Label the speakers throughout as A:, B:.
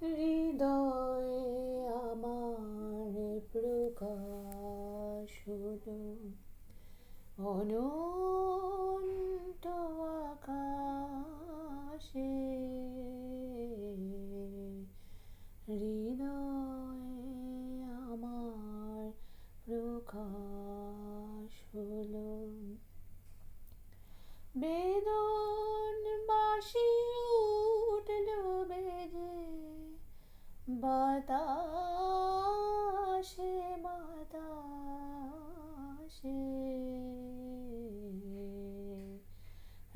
A: হৃদয়ে আমার প্রকাশ হলো। অনন্ত আকাশে হৃদয়ে আমার প্রকাশ হলো। বেদন বাসি উঠল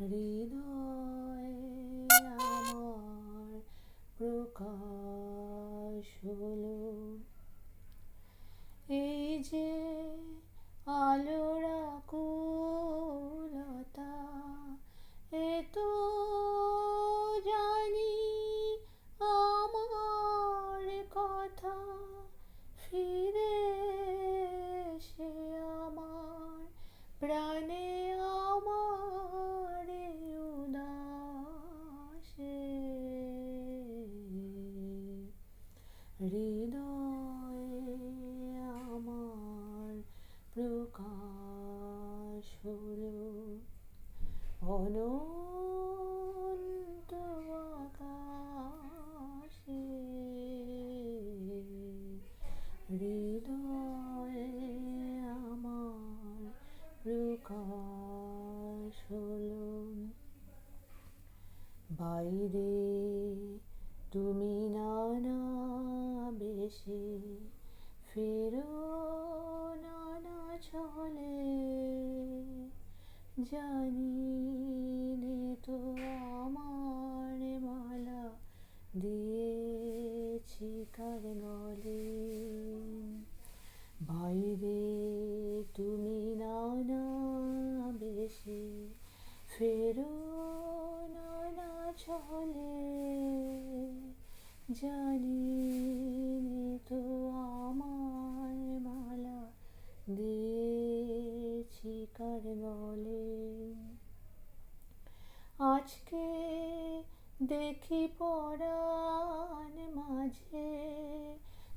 A: হৃদয়ে আমার প্রকাশ হলো। এই যে আলোর হৃদয়ে আমার প্রকাশ হলো। অনন্ত আকাশে হৃদয়ে আমার প্রকাশ হলো। বাইরে তুমি নানা বেশে ফেরো নানা চলে জানি নে তো আমার মালা দিয়েছি কার গলে বাইরে তুমি নানা বেশে ফেরো নানা চলে জানি নে তো আমার মালা কার গলে আজকে দেখি পরাণ মাঝে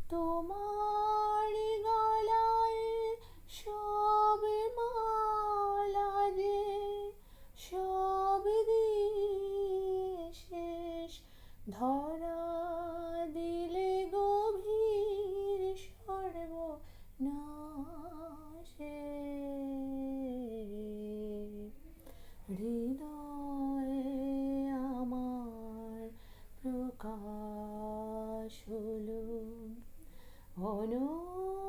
A: তোমার গলায় সব মালা যে, সব দিয়ে শেষ ধরা হৃদয়ে আমার প্রকাশ হলো। অনন্ত